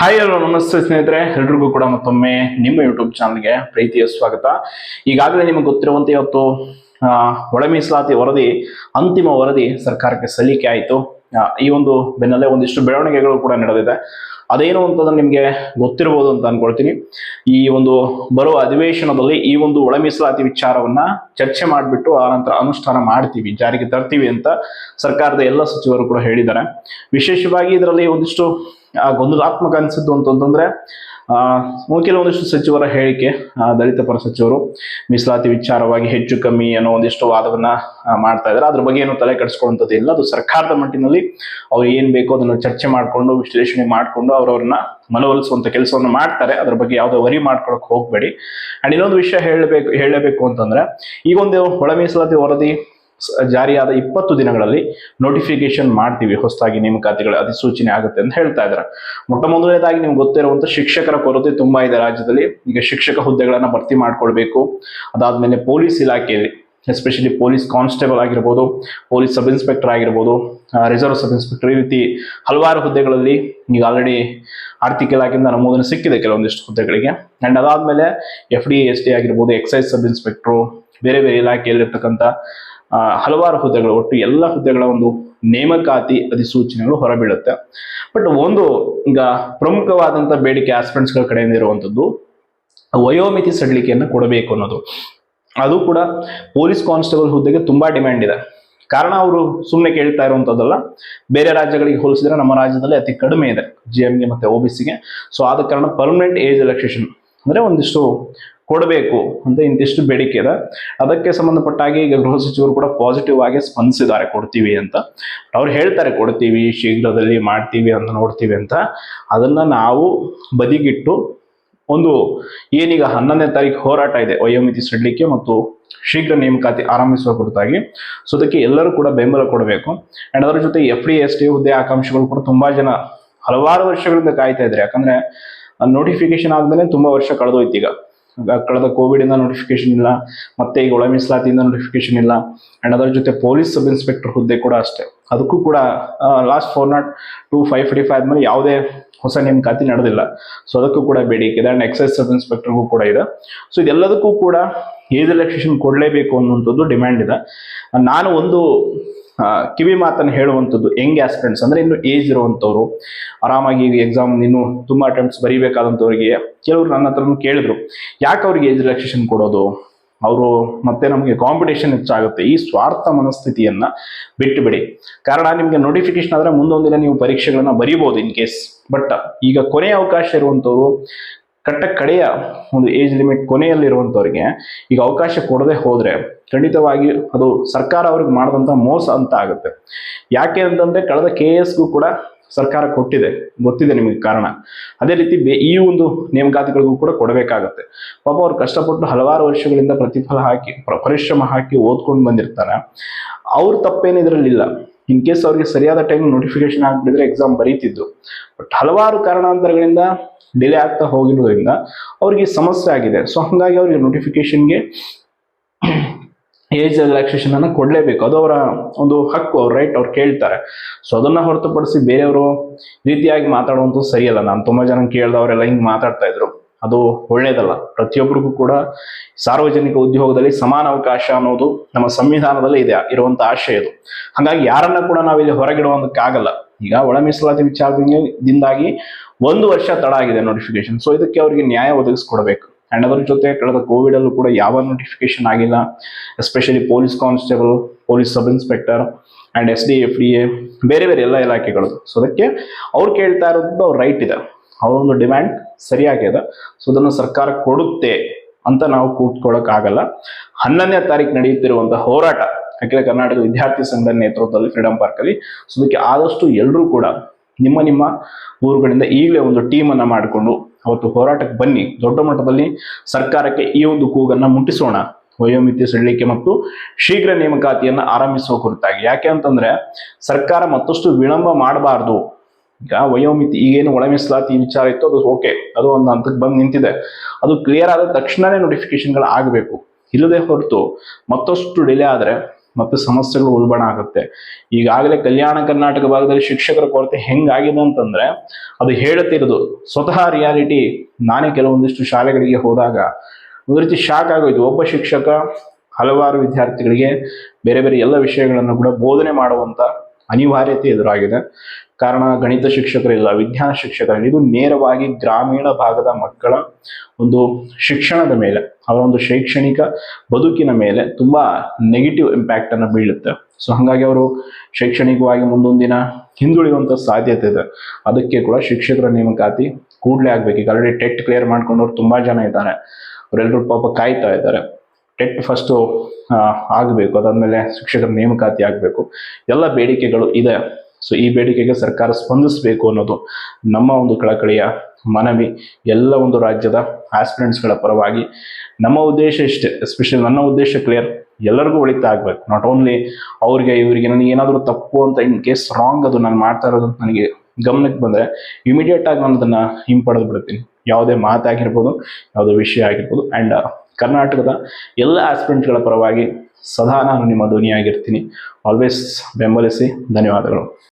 Hi hello ನಮಸ್ತೆ ಸ್ನೇಹಿತರೆ. ಎಲ್ರಿಗೂ ಕೂಡ ಮತ್ತೊಮ್ಮೆ ನಿಮ್ಮ ಯೂಟ್ಯೂಬ್ ಚಾನಲ್ಗೆ ಪ್ರೀತಿಯ ಸ್ವಾಗತ. ಈಗಾಗಲೇ ನಿಮಗೆ ಗೊತ್ತಿರುವಂತೆ ಇವತ್ತು ಒಳ ಮೀಸಲಾತಿ ವರದಿ, ಅಂತಿಮ ವರದಿ ಸರ್ಕಾರಕ್ಕೆ ಸಲ್ಲಿಕೆ ಆಯಿತು. ಈ ಒಂದು ಬೆನ್ನಲ್ಲೇ ಒಂದಿಷ್ಟು ಬೆಳವಣಿಗೆಗಳು ಕೂಡ ನಡೆದಿದೆ. ಅದೇನು ಅಂತಂದ್ರೆ ನಿಮಗೆ ಗೊತ್ತಿರಬಹುದು ಅಂತ ಅನ್ಕೊಳ್ತೀನಿ. ಈ ಒಂದು ಬರುವ ಅಧಿವೇಶನದಲ್ಲಿ ಈ ಒಂದು ಒಳ ಮೀಸಲಾತಿ ವಿಚಾರವನ್ನ ಚರ್ಚೆ ಮಾಡಿಬಿಟ್ಟು, ಆ ನಂತರ ಅನುಷ್ಠಾನ ಮಾಡ್ತೀವಿ, ಜಾರಿಗೆ ತರ್ತೀವಿ ಅಂತ ಸರ್ಕಾರದ ಎಲ್ಲ ಸಚಿವರು ಕೂಡ ಹೇಳಿದ್ದಾರೆ. ವಿಶೇಷವಾಗಿ ಇದರಲ್ಲಿ ಒಂದಿಷ್ಟು ಗೊಂದಲಾತ್ಮಕ ಅನಿಸಿದ್ದು ಅಂತಂದ್ರೆ ಆ, ಕೆಲವೊಂದಿಷ್ಟು ಸಚಿವರ ಹೇಳಿಕೆ ಆ, ದಲಿತ ಪರ ಸಚಿವರು ಮೀಸಲಾತಿ ವಿಚಾರವಾಗಿ ಹೆಚ್ಚು ಕಮ್ಮಿ ಅನ್ನೋ ಒಂದಿಷ್ಟು ವಾದವನ್ನ ಆ, ಮಾಡ್ತಾ ಇದ್ದಾರೆ. ಅದ್ರ ಬಗ್ಗೆ ಏನು ತಲೆ ಕೆಡಿಸ್ಕೊಳ್ಳುವಂಥದ್ದು ಇಲ್ಲ. ಅದು ಸರ್ಕಾರದ ಮಟ್ಟಿನಲ್ಲಿ ಅವ್ರು ಏನ್ ಬೇಕೋ ಅದನ್ನು ಚರ್ಚೆ ಮಾಡಿಕೊಂಡು ವಿಶ್ಲೇಷಣೆ ಮಾಡಿಕೊಂಡು ಅವ್ರವ್ರನ್ನ ಮನವೊಲಿಸುವಂತ ಕೆಲಸವನ್ನು ಮಾಡ್ತಾರೆ. ಅದ್ರ ಬಗ್ಗೆ ಯಾವುದೇ ವರಿ ಮಾಡ್ಕೊಳಕ್ ಹೋಗ್ಬೇಡಿ. ಅಂಡ್ ಇನ್ನೊಂದು ವಿಷಯ ಹೇಳಬೇಕು ಹೇಳಬೇಕು ಅಂತಂದ್ರೆ ಈಗ ಒಂದು ಒಳ ಮೀಸಲಾತಿ ವರದಿ ಜಾರಿಯಾದ ಇಪ್ಪತ್ತು ದಿನಗಳಲ್ಲಿ ನೋಟಿಫಿಕೇಶನ್ ಮಾಡ್ತೀವಿ. ಹೊಸದಾಗಿ ನೇಮಕಾತಿಗಳ ಅಧಿಸೂಚನೆ ಆಗುತ್ತೆ ಅಂತ ಹೇಳ್ತಾ ಇದ್ದಾರೆ ಮೊಟ್ಟ ಮೊದಲನೇದಾಗಿ ನಿಮ್ಗೆ ಗೊತ್ತಿರುವಂತ ಶಿಕ್ಷಕರ ಕೊರತೆ ತುಂಬಾ ಇದೆ ರಾಜ್ಯದಲ್ಲಿ. ಈಗ ಶಿಕ್ಷಕ ಹುದ್ದೆಗಳನ್ನ ಭರ್ತಿ ಮಾಡ್ಕೊಳ್ಬೇಕು. ಅದಾದ್ಮೇಲೆ ಪೊಲೀಸ್ ಇಲಾಖೆಯಲ್ಲಿ ಎಸ್ಪೆಷಲಿ ಪೊಲೀಸ್ ಕಾನ್ಸ್ಟೇಬಲ್ ಆಗಿರ್ಬೋದು, ಪೊಲೀಸ್ ಸಬ್ ಇನ್ಸ್ಪೆಕ್ಟರ್ ಆಗಿರ್ಬೋದು ರಿಸರ್ವ್ ಸಬ್ ಇನ್ಸ್ಪೆಕ್ಟರ್ ಈ ರೀತಿ ಹಲವಾರು ಹುದ್ದೆಗಳಲ್ಲಿ ಈಗ ಆಲ್ರೆಡಿ ಆರ್ಥಿಕ ಇಲಾಖೆಯಿಂದ ನಮೂದನೆ ಸಿಕ್ಕಿದೆ ಕೆಲವೊಂದಿಷ್ಟು ಹುದ್ದೆಗಳಿಗೆ. ಅಂಡ್ ಅದಾದ್ಮೇಲೆ ಎಫ್ ಡಿ ಎಸ್ ಡಿ ಆಗಿರ್ಬೋದು ಎಕ್ಸೈಸ್ ಸಬ್ ಇನ್ಸ್ಪೆಕ್ಟ್ರು, ಬೇರೆ ಬೇರೆ ಇಲಾಖೆಯಲ್ಲಿರ್ತಕ್ಕಂಥ ಹಲವಾರು ಹುದ್ದೆಗಳು, ಒಟ್ಟು ಎಲ್ಲ ಹುದ್ದೆಗಳ ಒಂದು ನೇಮಕಾತಿ ಅಧಿಸೂಚನೆಗಳು ಹೊರಬೀಳುತ್ತೆ. ಬಟ್ ಒಂದು ಈಗ ಪ್ರಮುಖವಾದಂತಹ ಬೇಡಿಕೆ ಆಸ್ಪಿರೆಂಟ್ಸ್ಗಳ ಕಡೆಯಿಂದ ಇರುವಂತದ್ದು ವಯೋಮಿತಿ ಸಡಿಲಿಕೆಯನ್ನು ಕೊಡಬೇಕು ಅನ್ನೋದು. ಅದು ಕೂಡ ಪೊಲೀಸ್ ಕಾನ್ಸ್ಟೇಬಲ್ ಹುದ್ದೆಗೆ ತುಂಬಾ ಡಿಮ್ಯಾಂಡ್ ಇದೆ. ಕಾರಣ ಅವರು ಸುಮ್ಮನೆ ಕೇಳ್ತಾ ಇರುವಂಥದ್ದಲ್ಲ ಬೇರೆ ರಾಜ್ಯಗಳಿಗೆ ಹೋಲಿಸಿದ್ರೆ ನಮ್ಮ ರಾಜ್ಯದಲ್ಲಿ ಅತಿ ಕಡಿಮೆ ಇದೆ ಜಿ ಎಮ್ಗೆ ಮತ್ತೆ ಒ ಬಿ ಸಿಗೆ ಸೊ ಆದ ಕಾರಣ ಪರ್ಮನೆಂಟ್ ಏಜ್ ಎಲೆಕ್ಷನ್ ಅಂದ್ರೆ ಒಂದಿಷ್ಟು ಕೊಡಬೇಕು ಅಂತ ಇಂತಿಷ್ಟು ಬೇಡಿಕೆ ಇದೆ. ಅದಕ್ಕೆ ಸಂಬಂಧಪಟ್ಟ ಹಾಗೆ ಈಗ ಗೃಹ ಸಚಿವರು ಕೂಡ ಪಾಸಿಟಿವ್ ಆಗಿ ಸ್ಪಂದಿಸಿದ್ದಾರೆ, ಕೊಡ್ತೀವಿ ಅಂತ. ಅವ್ರು ಹೇಳ್ತಾರೆ, ಕೊಡ್ತೀವಿ, ಶೀಘ್ರದಲ್ಲಿ ಮಾಡ್ತೀವಿ ಅಂತ ನೋಡ್ತೀವಿ ಅಂತ. ಅದನ್ನ ನಾವು ಬದಿಗಿಟ್ಟು ಒಂದು ಏನೀಗ ಹನ್ನೊಂದನೇ ತಾರೀಕು ಹೋರಾಟ ಇದೆ, ವಯೋಮಿತಿ ಸಿಡ್ಲಿಕ್ಕೆ ಮತ್ತು ಶೀಘ್ರ ನೇಮಕಾತಿ ಆರಂಭಿಸುವ ಕುರಿತಾಗಿ. ಸೊ ಅದಕ್ಕೆ ಎಲ್ಲರೂ ಕೂಡ ಬೆಂಬಲ ಕೊಡಬೇಕು. ಅಂಡ್ ಅದರ ಜೊತೆ ಎಫ್ ಡಿ ಎಸ್ ಟಿ ಹುದ್ದೆ ಆಕಾಂಕ್ಷಿಗಳು ಕೂಡ ತುಂಬಾ ಜನ ಹಲವಾರು ವರ್ಷಗಳಿಂದ ಕಾಯ್ತಾ ಇದ್ದಾರೆ. ಯಾಕಂದ್ರೆ ನೋಟಿಫಿಕೇಶನ್ ಆದ್ಮೇಲೆ ತುಂಬಾ ವರ್ಷ ಕಳೆದೋಯ್ತು ಈಗ. ಕಳೆದ ಕೋವಿಡ್ ಇಂದ ನೋಟಿಫಿಕೇಶನ್ ಇಲ್ಲ, ಮತ್ತೆ ಈಗ ಒಳ ಮೀಸಲಾತಿಯಿಂದ ನೋಟಿಫಿಕೇಶನ್ ಇಲ್ಲ. ಅಂಡ್ ಅದರ ಜೊತೆ ಪೊಲೀಸ್ ಸಬ್ ಇನ್ಸ್ಪೆಕ್ಟರ್ ಹುದ್ದೆ ಕೂಡ ಅಷ್ಟೇ. ಅದಕ್ಕೂ ಕೂಡ last four not two five fifty five ಆದ್ಮೇಲೆ ಯಾವುದೇ ಹೊಸ ನೇಮಕಾತಿ ನಡೆದಿಲ್ಲ. ಸೊ ಅದಕ್ಕೂ ಕೂಡ ಬೇಡಿಕೆ ಇದೆ ಎಕ್ಸೈಸ್ ಸಬ್ ಇನ್ಸ್ಪೆಕ್ಟರ್ಗೂ ಕೂಡ ಇದೆ. ಸೊ ಇದೆಲ್ಲದಕ್ಕೂ ಕೂಡ ಏಜ್ ರಿಲ್ಯಾಕ್ಸೇಷನ್ ಕೊಡಲೇಬೇಕು ಅನ್ನುವಂಥದ್ದು ಡಿಮ್ಯಾಂಡ್ ಇದೆ. ನಾನು ಒಂದು ಕಿವಿ ಮಾತನ್ನು ಹೇಳುವಂಥದ್ದು ಯಂಗ್ ಆಸ್ಪಿರೆಂಟ್ಸ್ ಅಂದ್ರೆ ಇನ್ನು ಏಜ್ ಇರುವಂಥವ್ರು, ಆರಾಮಾಗಿ ಎಕ್ಸಾಮ್ ಇನ್ನು ತುಂಬ ಅಟೆಂಪ್ಟ್ಸ್ ಬರೀಬೇಕಾದಂಥವ್ರಿಗೆ, ಕೆಲವರು ನನ್ನ ಹತ್ರನೂ ಕೇಳಿದ್ರು, ಯಾಕೆ ಅವ್ರಿಗೆ ಏಜ್ ರಿಲ್ಯಾಕ್ಸೇಷನ್ ಕೊಡೋದು? ಅವರು ಮತ್ತೆ ನಮಗೆ ಕಾಂಪಿಟೇಷನ್ ಹೆಚ್ಚಾಗುತ್ತೆ. ಈ ಸ್ವಾರ್ಥ ಮನಸ್ಥಿತಿಯನ್ನ ಬಿಟ್ಟು ಬಿಡಿ ಕಾರಣ ನಿಮಗೆ ನೋಟಿಫಿಕೇಶನ್ ಆದ್ರೆ ಮುಂದೊಂದಿನ ನೀವು ಪರೀಕ್ಷೆಗಳನ್ನ ಬರೀಬಹುದು ಇನ್ ಕೇಸ್ ಬಟ್ ಈಗ ಕೊನೆಯ ಅವಕಾಶ ಇರುವಂತವ್ರು, ಕಟ್ಟ ಕಡೆಯ ಒಂದು ಏಜ್ ಲಿಮಿಟ್ ಕೊನೆಯಲ್ಲಿರುವಂಥವ್ರಿಗೆ ಈಗ ಅವಕಾಶ ಕೊಡದೆ ಹೋದ್ರೆ ಖಂಡಿತವಾಗಿ ಅದು ಸರ್ಕಾರ ಅವ್ರಿಗೆ ಮಾಡಿದಂತ ಮೋಸ ಅಂತ ಆಗುತ್ತೆ. ಯಾಕೆ ಅಂತಂದ್ರೆ ಕಳೆದ ಕೆ ಎಸ್ಗೂ ಕೂಡ ಸರ್ಕಾರ ಕೊಟ್ಟಿದೆ, ಗೊತ್ತಿದೆ ನಿಮಗೆ ಕಾರಣ. ಅದೇ ರೀತಿ ಈ ಒಂದು ನೇಮಕಾತಿಗಳಿಗೂ ಕೂಡ ಕೊಡಬೇಕಾಗತ್ತೆ. ಪಾಪ ಅವ್ರು ಕಷ್ಟಪಟ್ಟು ಹಲವಾರು ವರ್ಷಗಳಿಂದ ಪ್ರತಿಫಲ ಹಾಕಿ, ಪ್ರ- ಪರಿಶ್ರಮ ಹಾಕಿ ಓದ್ಕೊಂಡು ಬಂದಿರ್ತಾರೆ. ಅವ್ರ ತಪ್ಪೇನು ಇದರಲ್ಲಿಲ್ಲ ಇನ್ ಕೇಸ್ ಅವ್ರಿಗೆ ಸರಿಯಾದ ಟೈಮ್ ನೋಟಿಫಿಕೇಶನ್ ಆಗ್ಬಿಟ್ಟಿದ್ರೆ ಎಕ್ಸಾಮ್ ಬರೀತಿದ್ದು. ಬಟ್ ಹಲವಾರು ಕಾರಣಾಂತರಗಳಿಂದ ಡಿಲೇ ಆಗ್ತಾ ಹೋಗಿರೋದ್ರಿಂದ ಅವ್ರಿಗೆ ಸಮಸ್ಯೆ ಆಗಿದೆ. ಸೊ ಹಂಗಾಗಿ ಅವ್ರಿಗೆ ನೋಟಿಫಿಕೇಶನ್ಗೆ ಏಜ್ ರಿಲ್ಯಾಕ್ಸೇಷನ್ ಅನ್ನ ಕೊಡ್ಲೇಬೇಕು. ಅದು ಅವರ ಒಂದು ಹಕ್ಕು, ಅವ್ರ ರೈಟ್ ಅವ್ರು ಕೇಳ್ತಾರೆ. ಸೊ ಅದನ್ನ ಹೊರತುಪಡಿಸಿ ಬೇರೆಯವರು ರೀತಿಯಾಗಿ ಮಾತಾಡುವಂಥದ್ದು ಸರಿಯಲ್ಲ ನಾನು ತುಂಬಾ ಜನ ಕೇಳ್ದವರೆಲ್ಲ ಹಿಂಗೆ ಮಾತಾಡ್ತಾ ಇದ್ರು. ಅದು ಒಳ್ಳೇದಲ್ಲ. ಪ್ರತಿಯೊಬ್ಬರಿಗೂ ಕೂಡ ಸಾರ್ವಜನಿಕ ಉದ್ಯೋಗದಲ್ಲಿ ಸಮಾನ ಅವಕಾಶ ಅನ್ನೋದು ನಮ್ಮ ಸಂವಿಧಾನದಲ್ಲಿ ಇದೆ, ಇರುವಂತ ಆಶಯ ಇದು. ಹಾಗಾಗಿ ಯಾರನ್ನ ಕೂಡ ನಾವಿಲ್ಲಿ ಹೊರಗಿಡುವಂತಕ್ಕಾಗಲ್ಲ ಈಗ ಒಳ ಮೀಸಲಾತಿ ವಿಚಾರದಿಂದಾಗಿ ಒಂದು ವರ್ಷ ತಡ ಆಗಿದೆ ನೋಟಿಫಿಕೇಶನ್ ಸೊ ಇದಕ್ಕೆ ಅವರಿಗೆ ನ್ಯಾಯ ಒದಗಿಸ್ಕೊಡ್ಬೇಕು. ಅಂಡ್ ಅದರ ಜೊತೆ ಕಳೆದ ಕೋವಿಡ್ ಅಲ್ಲೂ ಕೂಡ ಯಾವ ನೋಟಿಫಿಕೇಶನ್ ಆಗಿಲ್ಲ. Especially police constable police sub inspector and S D F D A ಬೇರೆ ಬೇರೆ ಎಲ್ಲ ಇಲಾಖೆಗಳು. ಸೊ ಅದಕ್ಕೆ ಅವ್ರು ಕೇಳ್ತಾ ಇರೋದು ಅವ್ರ ರೈಟ್ ಇದೆ. ಅವರೊಂದು ಡಿಮ್ಯಾಂಡ್ ಸರಿಯಾಗಿದೆ ಸೊ ಅದನ್ನು ಸರ್ಕಾರ ಕೊಡುತ್ತೆ ಅಂತ ನಾವು ಕೂತ್ಕೊಳ್ಳೋಕೆ ಆಗಲ್ಲ ಹನ್ನೊಂದನೇ ತಾರೀಕು ನಡೆಯುತ್ತಿರುವಂತಹ ಹೋರಾಟ ಅಖಿಲ ಕರ್ನಾಟಕ ವಿದ್ಯಾರ್ಥಿ ಸಂಘದ ನೇತೃತ್ವದಲ್ಲಿ ಫ್ರೀಡಂ ಪಾರ್ಕ್ ಅಲ್ಲಿ. ಸೊ ಅದಕ್ಕೆ ಆದಷ್ಟು ಎಲ್ಲರೂ ಕೂಡ ನಿಮ್ಮ ನಿಮ್ಮ ಊರುಗಳಿಂದ ಈಗಲೇ ಒಂದು ಟೀಮ್ ಅನ್ನ ಮಾಡಿಕೊಂಡು ಅವತ್ತು ಹೋರಾಟಕ್ಕೆ ಬನ್ನಿ. ದೊಡ್ಡ ಮಟ್ಟದಲ್ಲಿ ಸರ್ಕಾರಕ್ಕೆ ಈ ಒಂದು ಕೂಗನ್ನ ಮುಟ್ಟಿಸೋಣ. ವಯೋಮಿತಿ ಸಡಿಲಿಕೆ ಮತ್ತು ಶೀಘ್ರ ನೇಮಕಾತಿಯನ್ನ ಆರಂಭಿಸುವ ಕುರಿತಾಗಿ. ಯಾಕೆ ಅಂತಂದ್ರೆ ಸರ್ಕಾರ ಮತ್ತಷ್ಟು ವಿಳಂಬ ಮಾಡಬಾರ್ದು. ಈಗ ವಯೋಮಿತಿ ಈಗೇನು ಒಳ ಮೀಸಲಾತಿ ವಿಚಾರ ಇತ್ತು ಅದು ಓಕೆ. ಅದು ಒಂದು ಹಂತಕ್ಕೆ ಬಂದು ನಿಂತಿದೆ. ಅದು ಕ್ಲಿಯರ್ ಆದ ತಕ್ಷಣನೇ ನೋಟಿಫಿಕೇಶನ್ಗಳು ಆಗಬೇಕು. ಇಲ್ಲದೆ ಹೊರತು ಮತ್ತಷ್ಟು ಡಿಲೇ ಆದ್ರೆ ಮತ್ತು ಸಮಸ್ಯೆಗಳು ಉಲ್ಬಣ ಆಗುತ್ತೆ. ಈಗಾಗಲೇ ಕಲ್ಯಾಣ ಕರ್ನಾಟಕ ಭಾಗದಲ್ಲಿ ಶಿಕ್ಷಕರ ಕೊರತೆ ಹೆಂಗಾಗಿದೆ ಅಂತಂದ್ರೆ, ಅದು ಹೇಳುತ್ತಿರೋದು ಸ್ವತಃ ರಿಯಾಲಿಟಿ ನಾನೇ ಕೆಲವೊಂದಿಷ್ಟು ಶಾಲೆಗಳಿಗೆ ಹೋದಾಗ, ಒಂದು ರೀತಿ ಶಾಕ್ ಆಗೋಯ್ತು. ಒಬ್ಬ ಶಿಕ್ಷಕ, ಹಲವಾರು ವಿದ್ಯಾರ್ಥಿಗಳಿಗೆ ಬೇರೆ ಬೇರೆ ಎಲ್ಲ ವಿಷಯಗಳನ್ನು ಕೂಡ ಬೋಧನೆ ಮಾಡುವಂತ ಅನಿವಾರ್ಯತೆ ಎದುರಾಗಿದೆ. ಕಾರಣ ಗಣಿತ ಶಿಕ್ಷಕರಿಲ್ಲ, ವಿಜ್ಞಾನ ಶಿಕ್ಷಕರಿಲ್ಲ. ಇದು ನೇರವಾಗಿ ಗ್ರಾಮೀಣ ಭಾಗದ ಮಕ್ಕಳ ಒಂದು ಶಿಕ್ಷಣದ ಮೇಲೆ, ಅವರ ಒಂದು ಶೈಕ್ಷಣಿಕ ಬದುಕಿನ ಮೇಲೆ ತುಂಬಾ ನೆಗೆಟಿವ್ ಇಂಪ್ಯಾಕ್ಟ್ ಅನ್ನು ಬೀಳುತ್ತೆ. ಸೊ ಹಾಗಾಗಿ ಅವರು ಶೈಕ್ಷಣಿಕವಾಗಿ ಮುಂದೊಂದು ದಿನ ಹಿಂದುಳಿಯುವಂತ ಸಾಧ್ಯತೆ ಇದೆ. ಅದಕ್ಕೆ ಕೂಡ ಶಿಕ್ಷಕರ ನೇಮಕಾತಿ ಕೂಡಲೇ ಆಗ್ಬೇಕು. ಈಗ ಆಲ್ರೆಡಿ ಟೆಟ್ ಕ್ಲಿಯರ್ ಮಾಡ್ಕೊಂಡವ್ರು ತುಂಬಾ ಜನ ಇದ್ದಾರೆ. ಅವರೆಲ್ಲರೂ ಪಾಪ ಕಾಯ್ತಾ ಇದ್ದಾರೆ. ಟೆಟ್ ಫಸ್ಟು ಆಗಬೇಕು. ಅದಾದ್ಮೇಲೆ ಶಿಕ್ಷಕರ ನೇಮಕಾತಿ ಆಗಬೇಕು. ಎಲ್ಲ ಬೇಡಿಕೆಗಳು ಇದೆ. ಸೊ ಈ ಬೇಡಿಕೆಗೆ ಸರ್ಕಾರ ಸ್ಪಂದಿಸಬೇಕು ಅನ್ನೋದು ನಮ್ಮ ಒಂದು ಕಳಕಳಿಯ ಮನವಿ. ಎಲ್ಲ ಒಂದು ರಾಜ್ಯದ ಆಸ್ಪಿರೆಂಟ್ಸ್ಗಳ ಪರವಾಗಿ ನಮ್ಮ ಉದ್ದೇಶ ಇಷ್ಟೇ. ಎಸ್ಪೆಷಲಿ ನನ್ನ ಉದ್ದೇಶ ಕ್ಲಿಯರ್ ಎಲ್ಲರಿಗೂ ಒಳಿತ ಆಗ್ಬೇಕು. ನಾಟ್ ಓನ್ಲಿ ಅವ್ರಿಗೆ, ಇವರಿಗೆ ನನಗೆ ಏನಾದರೂ ತಪ್ಪು ಅಂತ ಇನ್ ಕೇಸ್ ರಾಂಗ್ ಅದು ನಾನು ಮಾಡ್ತಾ ಇರೋದು ನನಗೆ ಗಮನಕ್ಕೆ ಬಂದರೆ ಇಮಿಡಿಯೇಟ್ ಆಗಿ ನಾನು ಅದನ್ನು ಹಿಂಪಡೆದು ಬಿಡ್ತೀನಿ ಯಾವುದೇ ಮಾತಾಗಿರ್ಬೋದು ಯಾವುದೇ ವಿಷಯ ಆಗಿರ್ಬೋದು. ಆ್ಯಂಡ್ ಕರ್ನಾಟಕದ ಎಲ್ಲ ಆಸ್ಪಿರೆಂಟ್ಗಳ ಪರವಾಗಿ ಸದಾ ನಾನು ನಿಮ್ಮ ಧ್ವನಿಯಾಗಿರ್ತೀನಿ. ಆಲ್ವೇಸ್ ಬೆಂಬಲಿಸಿ ಧನ್ಯವಾದಗಳು.